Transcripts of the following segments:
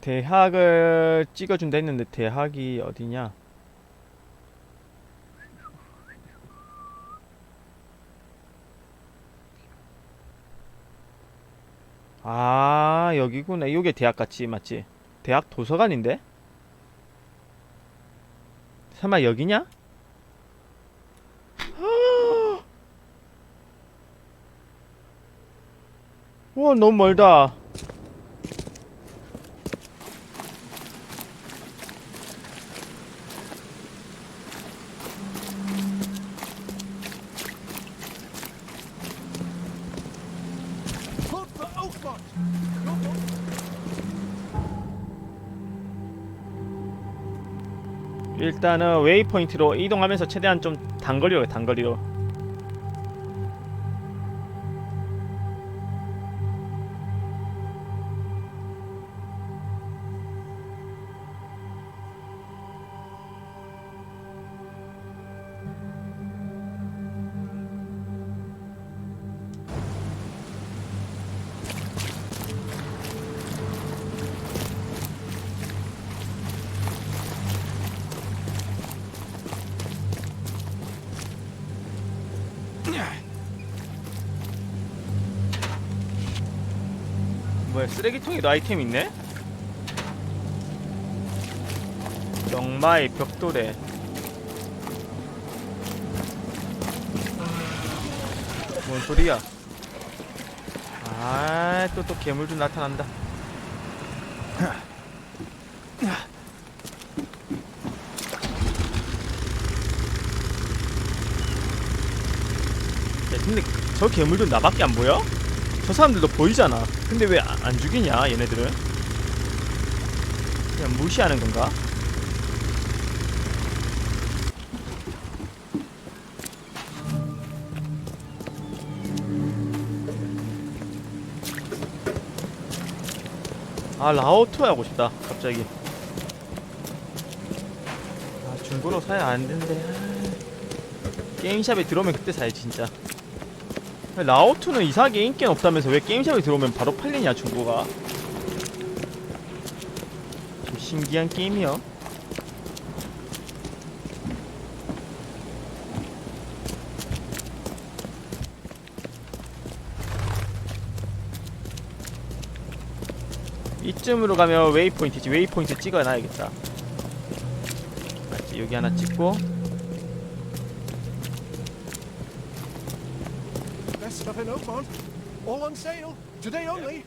대학을 찍어준다 했는데 대학이 어디냐? 아 여기구나. 이게 대학 같지 맞지? 대학 도서관인데? 설마 여기냐? 와 너무 멀다. 일단은 웨이포인트로 이동하면서 최대한 좀 단거리로 해, 단거리로 뭐야 쓰레기통에도 아이템 있네? 영마의 벽돌에 뭔 소리야 아또 또 괴물도 나타난다 야 근데 저 괴물도 나밖에 안 보여? 저 사람들도 보이잖아. 근데 왜 안 죽이냐, 얘네들은? 그냥 무시하는 건가? 아, 라오토 하고 싶다, 갑자기. 아, 중고로 사야 안 된대. 아, 게임샵에 들어오면 그때 사야지, 진짜. 라오투는 이상하게 인기는 없다면서 왜 게임샵에 들어오면 바로 팔리냐 중고가? 좀 신기한 게임이요 이쯤으로 가면 웨이포인트지. 웨이포인트 찍어놔야겠다. 맞지? 여기 하나 찍고 stuff in Oakmont. All on sale. Today only.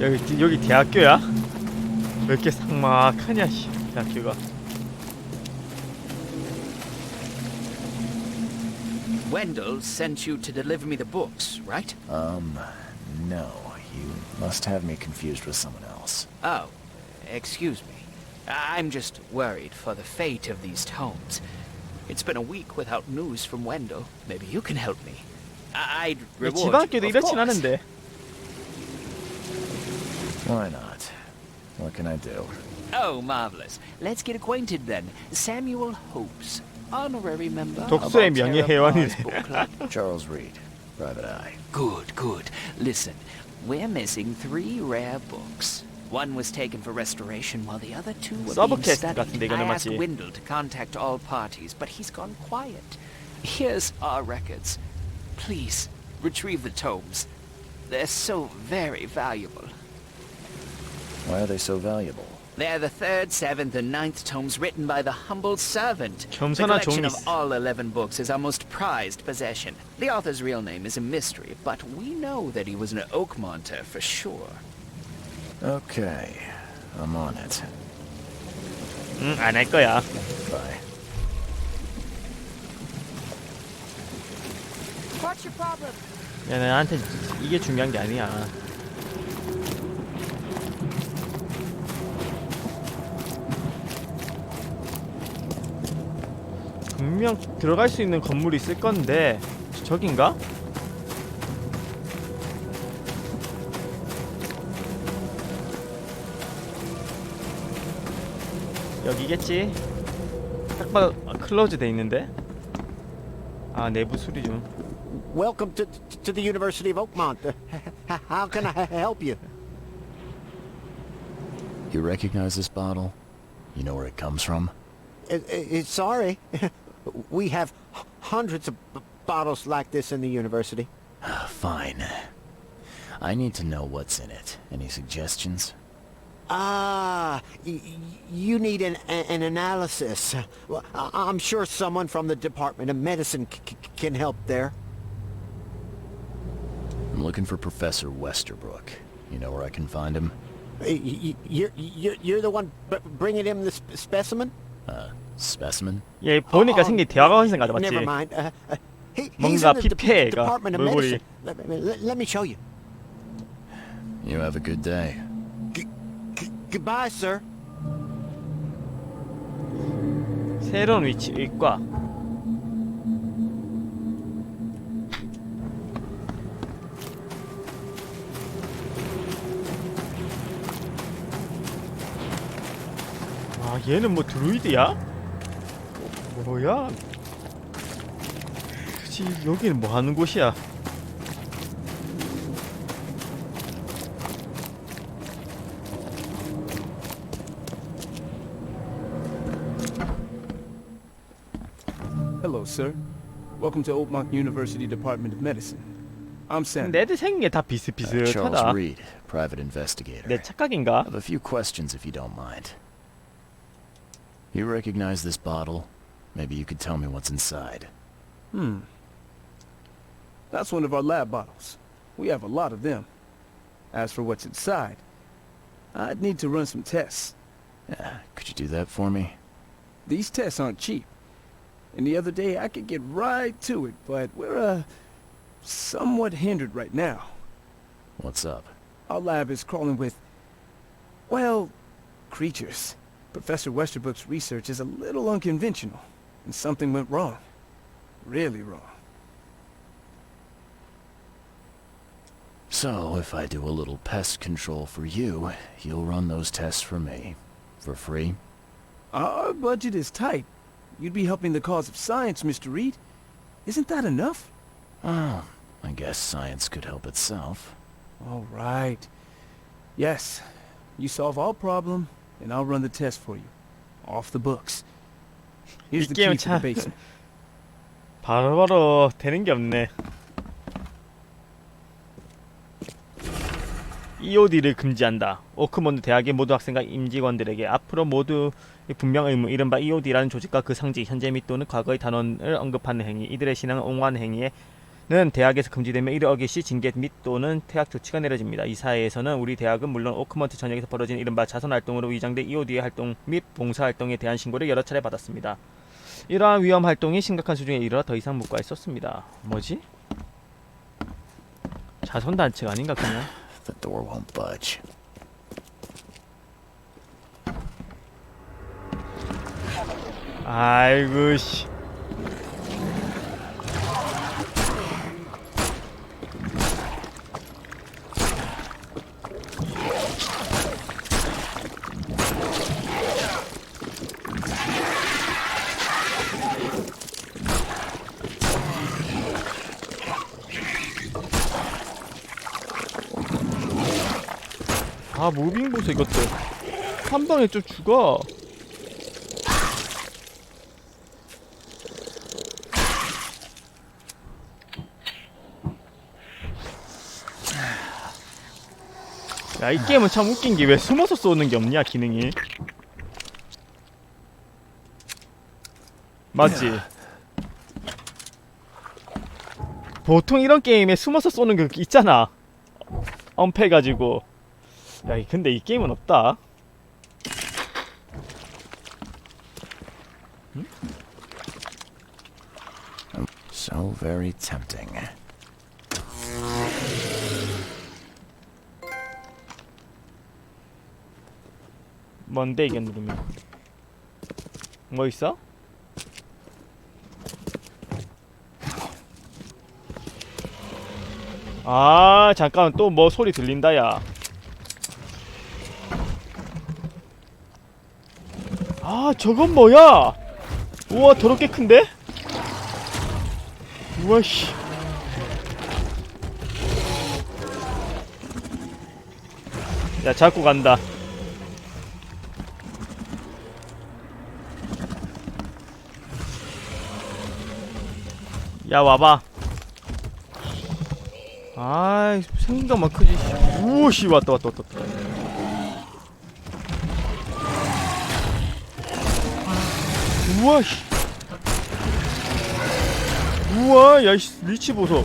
여기 여기 대학교야? 왜 이렇게 삭막하냐 씨 대학교가 Wendell sent you to deliver me the books, right? Um, no. You must have me confused with someone else. Oh, excuse me. I'm just worried for the fate of these tomes. It's been a week without news from Wendell. Maybe you can help me. I- I'd reward you, 지방학교도 of 이렇진 course. 않은데 Why not? What can I do? Oh, marvelous. Let's get acquainted then. Samuel Hopes, honorary member of 독서의 Altera 명예회원이네. Mars Book Club. Charles Reed, Private Eye. Good, good. Listen, we're missing three rare books. One was taken for restoration, while the other two were Sauber being studied. I asked Windle to contact all parties, but he's gone quiet. Here's our records. Please, retrieve the tomes. They're so very valuable. Why are they so valuable? They're the third, seventh, and ninth tomes written by the humble servant. The collection of all eleven books is our most prized possession. The author's real name is a mystery, but we know that he was an Oakmonter for sure. Okay, I'm on it. 응 안 할 거야 Bye. What's your problem? 야 나한테 이게 중요한 게 아니야 분명 들어갈 수 있는 건물이 있을 건데 저긴가? 여기겠지? 딱 봐도 아, 클로즈 돼 있는데? 아 내부 수리 중 Welcome to, to the University of Oakmont. Uh, how can I help you? You recognize this bottle? You know where it comes from? I- I- I- sorry. we have h- hundreds of b- bottles like this in the university. Fine. I need to know what's in it. Any suggestions? Ah, y- y- you need an, a- an analysis. Well, I- I'm sure someone from the Department of Medicine c- c- can help there. I'm looking for Professor Westerbrook. You know where I can find him? Y- y- You're, you're, you're the one b- bringing him the sp- specimen? Uh, specimen? 얘 보니까 Oh, 생긴 대학원생 같아 Never 맞지? mind. Uh, uh, he, he's 뭔가 in the de- 피폐해가, Department of 얼굴이. Medicine. Let, me- let, let me show you. You have a good day. Goodbye, sir. 새로운 위치 의과 아 얘는 뭐 드루이드야? 뭐야? 그치 여기는 뭐 하는 곳이야? Hello, sir. Welcome to Oakmont University Department of Medicine. I'm Sam. 근데 애들 생긴 게 다 Uh, Charles 비슷비슷하다 Reed, private investigator. 내 착각인가? I have a few questions if you don't mind. You recognize this bottle? Maybe you could tell me what's inside. Hmm. That's one of our lab bottles. We have a lot of them. As for what's inside, I'd need to run some tests. Yeah, could you do that for me? These tests aren't cheap. And the other day I could get right to it, but we're, uh, somewhat hindered right now. What's up? Our lab is crawling with, well, creatures. Professor Westerbrook's research is a little unconventional, and something went wrong. Really wrong. So, if I do a little pest control for you, you'll run those tests for me. For free? Our budget is tight. You'd be helping the cause of science, Mr. Reed. Isn't that enough? Oh, I guess science could help itself. All right. Yes, you solve our problem, and I'll run the test for you. Off the books. Here's 이 the key 게임은 to the 참 basement. 바로바로 되는 게 없네. EOD를 금지한다. 오크몬드 대학의 모두 학생과 임직원들에게 앞으로 모두 분명 의무 이른바 EOD라는 조직과 그 상징, 현재 및 또는 과거의 단원을 언급하는 행위, 이들의 신앙을 옹호하는 행위에는 대학에서 금지되며 이를 어길 시 징계 및 또는 퇴학 조치가 내려집니다. 이 사회에서는 우리 대학은 물론 오크먼트 전역에서 벌어진 이른바 자선 활동으로 위장된 EOD의 활동 및 봉사 활동에 대한 신고를 여러 차례 받았습니다. 이러한 위험 활동이 심각한 수준에 이르러 더 이상 묵과에 썼습니다. 뭐지? 자선 단체가 아닌가 그냥? The door won't budge. 아이고 씨. 아 무빙 보소 이것들. 한 방에 좀 죽어. 야 이 게임은 참 웃긴 게 왜 숨어서 쏘는 게 없냐 기능이. 맞지? 보통 이런 게임에 숨어서 쏘는 거 있잖아. 엄폐가지고 야 이- 근데 이 게임은 없다 So very tempting. 뭔데 이게 누르면 뭐 있어? 아 잠깐 또 뭐 소리 들린다 야. 아 저건 뭐야? 우와 더럽게 큰데? 우와씨. 야 자꾸 간다. 야 와봐. 아이 생긴가 막 크지 우씨. 왔다 왔다 왔다. 우와 씨. 우와 야씨 리치 보소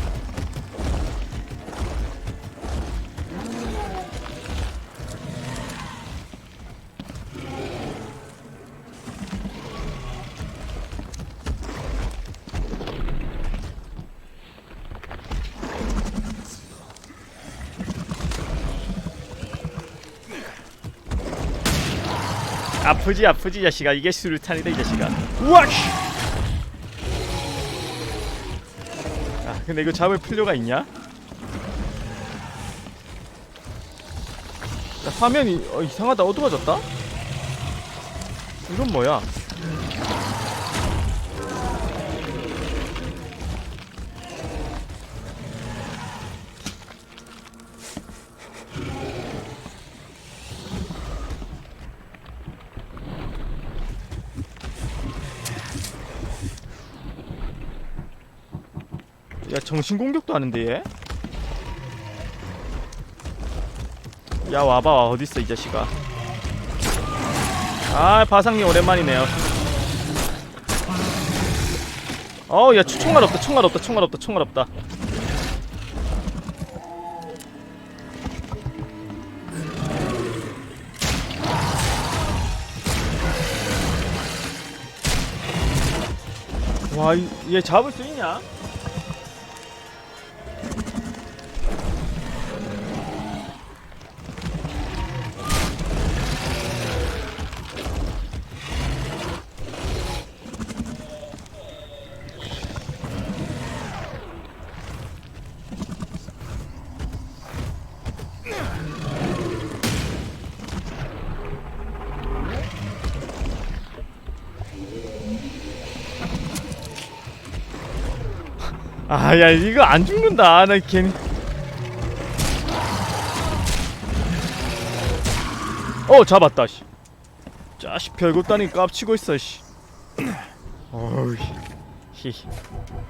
아프지 아프지 이 자식아 이게 수류탄이다 이 자식아 우와 씨. 아 근데 이거 잡을 필요가 있냐? 야, 화면이 어, 이상하다 어두워졌다? 이건 뭐야? 정신 공격도 하는데 얘? 야 와봐 와 어딨어 이 자식아 아 바상님 오랜만이네요 어야 총알 없다 총알 없다 총알 없다 총알 없다 와얘 잡을 수 있냐? 아 야 이거 안 죽는다 나 괜히 어 잡았다 씨 자식 별것도 아닌 깝치고 있어 씨 어우 히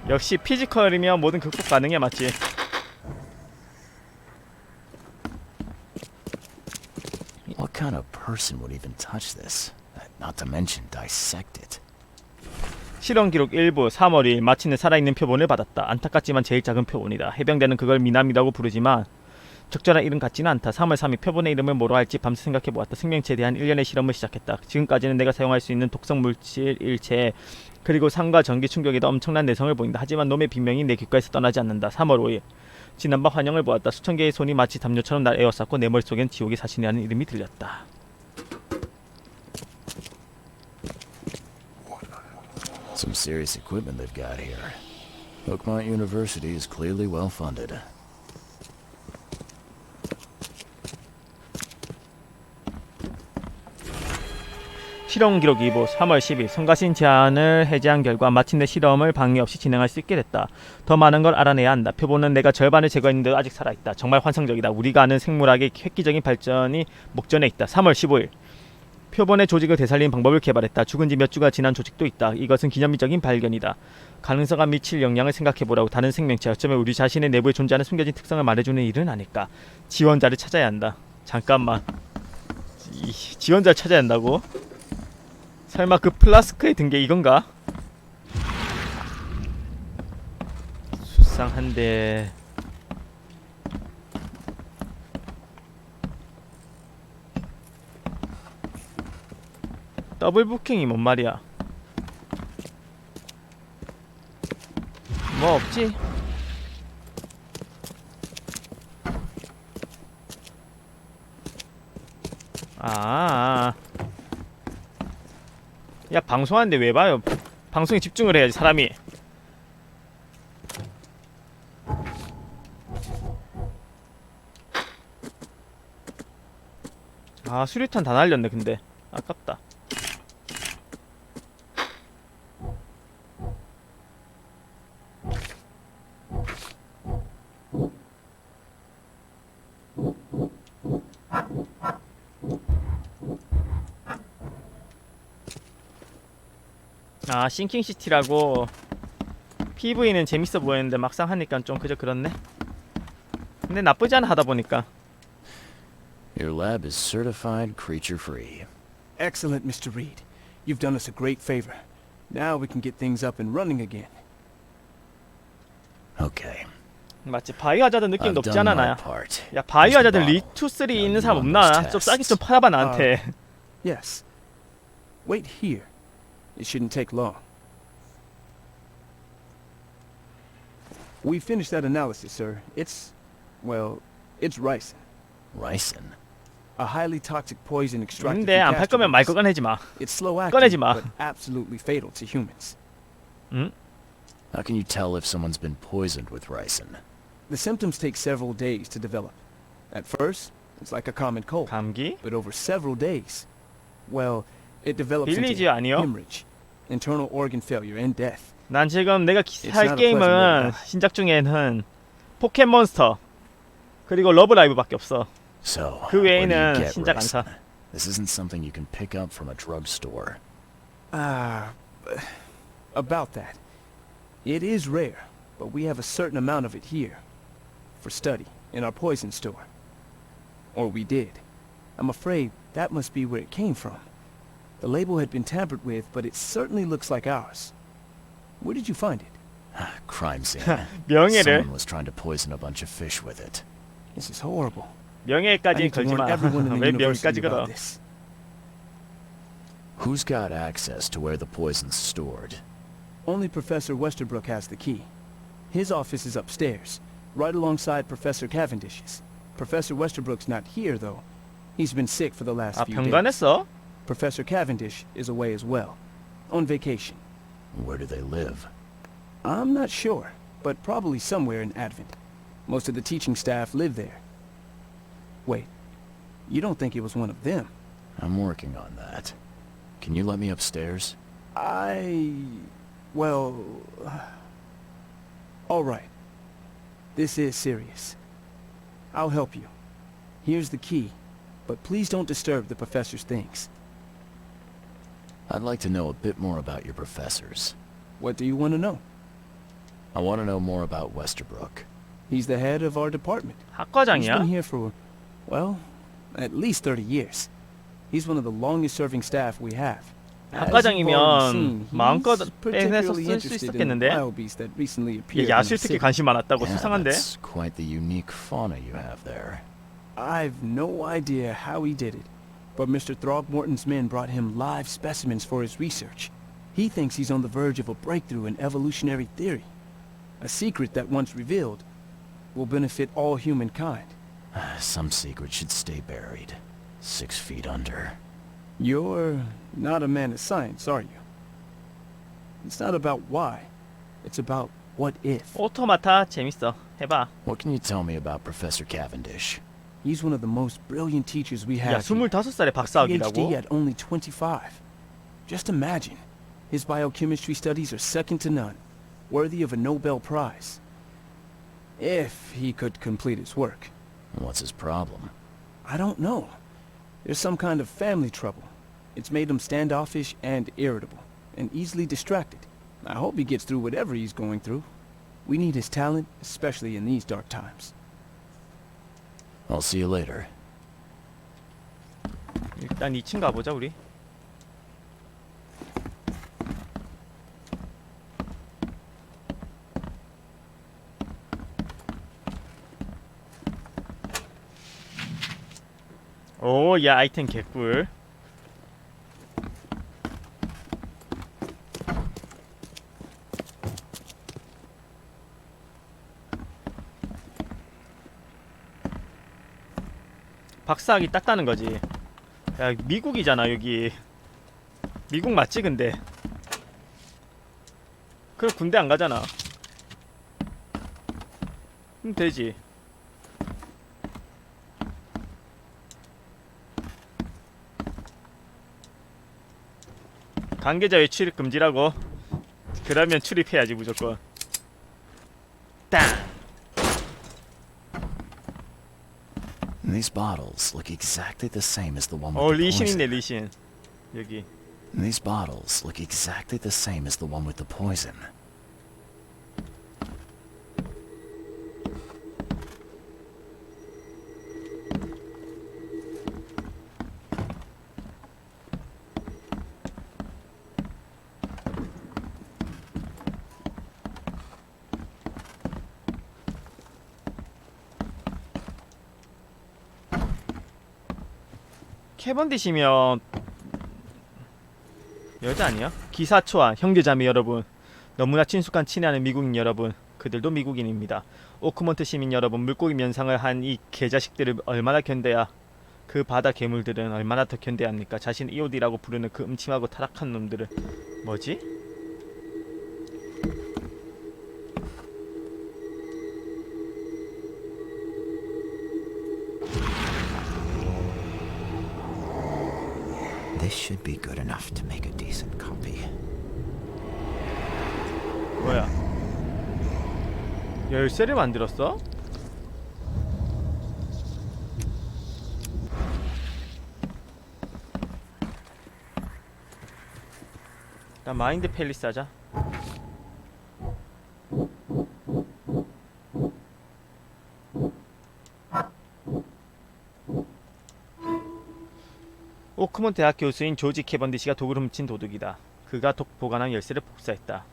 역시 피지컬이면 뭐든 극복 가능해 맞지 What kind of person would even touch this? Not to mention dissect it. 실험 기록 일부 3월 2일 마침내 살아있는 표본을 받았다. 안타깝지만 제일 작은 표본이다. 해병대는 그걸 미남이라고 부르지만 적절한 이름 같지는 않다. 3월 3일 표본의 이름을 뭐로 할지 밤새 생각해 보았다. 생명체에 대한 일련의 실험을 시작했다. 지금까지는 내가 사용할 수 있는 독성 물질 일체 그리고 상과 전기 충격에도 엄청난 내성을 보인다. 하지만 놈의 빅명이 내 귓가에서 떠나지 않는다. 3월 5일 지난밤 환영을 보았다. 수천 개의 손이 마치 담요처럼 날 에워쌌고 내 머릿속엔 지옥의 사신이라는 이름이 들렸다. Some serious equipment they've got here. Oakmont University is clearly well funded. 실험 기록 2부 3월 10일 성가신 제안을 해제한 결과 마침내 실험을 방해 없이 진행할 수 있게 됐다. 더 많은 걸 알아내야 한다. 표본은 내가 절반을 제거했는데 아직 살아있다. 정말 환상적이다. 우리가 아는 생물학의 획기적인 발전이 목전에 있다. 3월 15일 표본의 조직을 되살리는 방법을 개발했다. 죽은 지 몇 주가 지난 조직도 있다. 이것은 기념비적인 발견이다. 가능성과 미칠 영향을 생각해보라고 다른 생명체 어쩌면 우리 자신의 내부에 존재하는 숨겨진 특성을 말해주는 일은 아닐까. 지원자를 찾아야 한다. 잠깐만. 이, 지원자를 찾아야 한다고? 설마 그 플라스크에 든 게 이건가? 수상한데 더블 부킹이 뭔 말이야? 뭐 없지? 아. 야 방송하는데 왜 봐요? 방송에 집중을 해야지 사람이. 아 수류탄 다 날렸네 근데 아깝다. 아 싱킹시티라고 PV는 재밌어 보였는데 막상 하니까 좀 그저 그렇네. 근데 나쁘지 않아 하다 보니까. Your lab is certified creature free. Excellent, Mr. Reed. You've done us a great favor. Now we can get things up and running again. Okay. 맞지 바이오하자드 느낌 I've 높지 done 않아 my 나야. part. 야 바이오하자드 리투 3 Now 있는 사람 없나? 좀 싸게 좀. 팔아봐 나한테. Yes. Wait here. It shouldn't take long. We finished that analysis, sir. It's, well, it's ricin, Ricin. a highly toxic poison extracted 근데 from 안 팔 거면 castor 말 거 beans. 꺼내지 마. It's slow 꺼내지 acting, 마. but absolutely fatal to humans. How can you tell if someone's been poisoned with ricin? The symptoms take several days to develop. At first, it's like a common cold, 감기? but over several days, well, it develops 빌리지 into 아니요? hemorrhage, internal organ failure, and death. 난 지금 내가 기- It's 할 not a pleasant way 게임은 to die. 신작 중에는 포켓몬스터 그리고 러브라이브밖에 없어. So, 그 where do you 외에는 get 신작 안 사. ricin? This isn't something you can pick up from a drugstore. Ah, about that. It is rare, but we have a certain amount of it here. For study, in our poison store. Or we did. I'm afraid that must be where it came from. The label had been tampered with, but it certainly looks like ours. Where did you find it? Crime scene. 명예를 Someone was trying to poison a bunch of fish with it. This is horrible. I 명예까지 need to 걸지 warn 마. everyone in the 왜 university 명예까지 걸어? about this. Who's got access to where the poison's stored? Only Professor Westerbrook has the key. His office is upstairs, right alongside Professor Cavendish's. Professor Westerbrook's not here, though. He's been sick for the last 아 few days. 병간했어? Professor Cavendish is away as well, on vacation. Where do they live? I'm not sure, but probably somewhere in Advent. Most of the teaching staff live there. Wait, you don't think it was one of them? I'm working on that. Can you let me upstairs? I... well... All right. This is serious. I'll help you. Here's the key, but please don't disturb the professor's things. I'd like to know a bit more about your professors. What do you want to know? I want to know more about Westerbrook. He's the head of our department. He's 학과장이야? been here for, well, at least 30 years. He's one of the longest-serving staff we have. As you've already 학과장이면 seen, 마음껏 he's 빼내서 particularly 쓸 수 interested in the 있었겠는데? wild beasts that recently 얘 appeared in the 야수 특히 city. 관심 많았다고 Yeah, 수상한데? that's quite the unique fauna you have there. I've no idea how he did it, but Mr. Throgmorton's men brought him live specimens for his research. He thinks he's on the verge of a breakthrough in evolutionary theory. A secret that once revealed will benefit all humankind. Some secret should stay buried. Six feet under. You're not a man of science, are you? It's not about why. It's about what if. 오토마타 재밌어. 해봐. What can you tell me about Professor Cavendish? He's one of the most brilliant teachers we 야 have. here. 25살에 A 박사학위라고? PhD at only 25. Just imagine. His biochemistry studies are second to none, worthy of a Nobel Prize. If he could complete his work. What's his problem? I don't know. There's some kind of family trouble. It's made him standoffish and irritable, and easily distracted. I hope he gets through whatever he's going through. We need his talent, especially in these dark times. I'll see you later. 일단 2층 가보자 우리. 오, 야 아이템 개꿀. 박사학위 땄다는 거지. 야 미국이잖아 여기. 미국 맞지 근데. 그럼 군대 안 가잖아. 그럼 되지. 관계자 외 출입 금지라고. 그러면 출입해야지 무조건. 땅. These bottles look exactly the same as the one with 어 the 리신이네 poison. 리신. 여기. These bottles look exactly the same as the one with the poison. 캐번디시면 여자 아니야? 기사초와 형제자매 여러분 너무나 친숙한 친애하는 미국인 여러분 그들도 미국인입니다 오크먼트 시민 여러분 물고기 면상을 한 이 개자식들을 얼마나 견뎌야 그 바다 괴물들은 얼마나 더 견뎌야 합니까 자신 EOD라고 부르는 그 음침하고 타락한 놈들을 뭐지? This should be good enough to make a decent copy. 뭐야 열쇠를 만들었어? 나 마인드 팰리스 하자 오크몬 대학 교수인 조지 캐번디시가 독을 훔친 도둑이다. 그가 독 보관한 열쇠를 복사했다.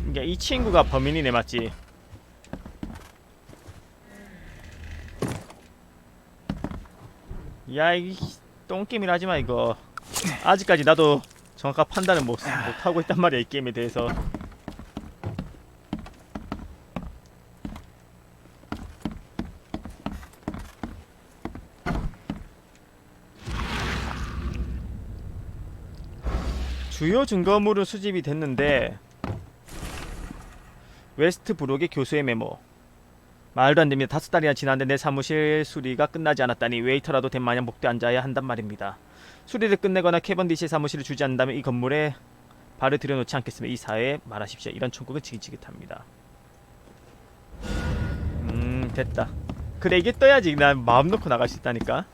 그러니까 이 친구가 범인이네 맞지? 야 이 똥게임이라 하지마 이거 아직까지 나도 정확한 판단을 못, 못 하고 있단 말이야 이 게임에 대해서 주요 증거물은 수집이 됐는데 웨스트 브록의 교수의 메모 말도 안 됩니다. 다섯 달이나 지났는데 내 사무실 수리가 끝나지 않았다니 웨이터라도 된 마냥 목대 앉아야 한단 말입니다. 수리를 끝내거나 캐번디시 사무실을 주지 않는다면 이 건물에 발을 들여놓지 않겠으면 이 사회에 말하십시오. 이런 총국은 지긋지긋합니다. 음 됐다. 그래 이게 떠야지 난 마음 놓고 나갈 수 있다니까.